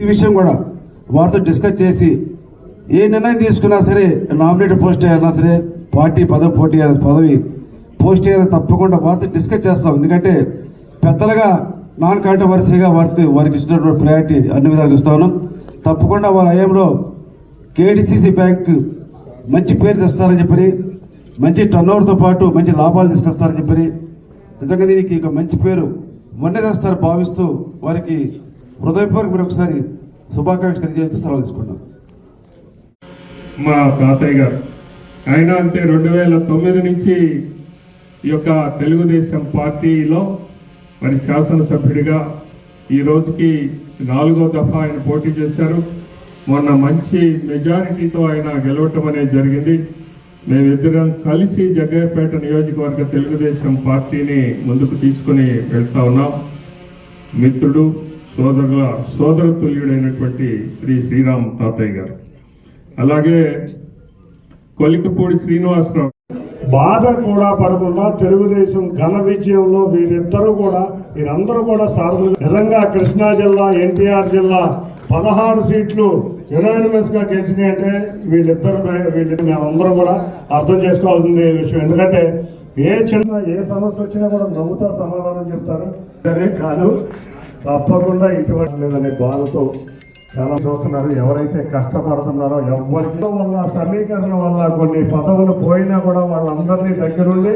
ఈ విషయం కూడా వారితో డిస్కస్ చేసి ఏ నిర్ణయం తీసుకున్నా సరే నామినేటెడ్ పోస్ట్ అయినా సరే పార్టీ పదవి పోటీ అయిన పదవి పోస్ట్ అయినా తప్పకుండా వారితో డిస్కస్ చేస్తాం. ఎందుకంటే పెద్దలుగా నాన్ కాంట్రవర్సీగా వారి వారికి ఇచ్చినటువంటి ప్రయారిటీ అన్ని విధాలుగా ఇస్తాను తప్పకుండా వారి హయాంలో కేడిసిసి బ్యాంక్ మంచి పేరు తెస్తారని చెప్పని మంచి టర్నోవర్తో పాటు మంచి లాభాలు తీసుకొస్తారని చెప్పని నిజంగా దీనికి ఒక మంచి పేరు మొన్న తెస్తారు భావిస్తూ వారికి హృదయపూర్వక మీరు ఒకసారి శుభాకాంక్షలు తెలియజేస్తూ సెలవు తీసుకుంటాం మా తాతయ్య గారు ఆయన అంతే రెండు వేల తొమ్మిది నుంచి ఈ యొక్క తెలుగుదేశం పార్టీలో మరి శాసనసభ్యుడిగా ఈ రోజుకి నాలుగో దఫా ఆయన పోటీ చేశారు. మొన్న మంచి మెజారిటీతో ఆయన గెలవటం అనేది జరిగింది. మేమిద్దరం కలిసి జగ్గయ్యపేట నియోజకవర్గ తెలుగుదేశం పార్టీని ముందుకు తీసుకుని వెళ్తా ఉన్నాం. మిత్రుడు సోదరుల సోదర తుల్యుడైనటువంటి శ్రీ శ్రీరామ్ తాతయ్య గారు. అలాగే కొలికపూడి శ్రీనివాసరావు. బాధ కూడా పడకుండా తెలుగుదేశం ఘన విజయంలో వీరిద్దరూ కూడా వీరందరూ కూడా సారథులు నిజంగా కృష్ణా జిల్లా ఎన్టీఆర్ జిల్లా పదహారు సీట్లు యునానిమస్గా గెలిచినాయి అంటే వీళ్ళిద్దరు వీళ్ళ మేమందరం కూడా అర్థం చేసుకోవాల్సింది విషయం. ఎందుకంటే ఏ చిన్న ఏ సమస్య వచ్చినా కూడా నవ్వుతా సమాధానం చెప్తారు. సరే కాదు. తప్పకుండా ఇటువంటి లేదనే బాధతో చాలా చూస్తున్నారు ఎవరైతే కష్టపడుతున్నారో ఎవరికి వల్ల సమీకరణ వల్ల కొన్ని పదవులు పోయినా కూడా వాళ్ళందరినీ దగ్గరుండి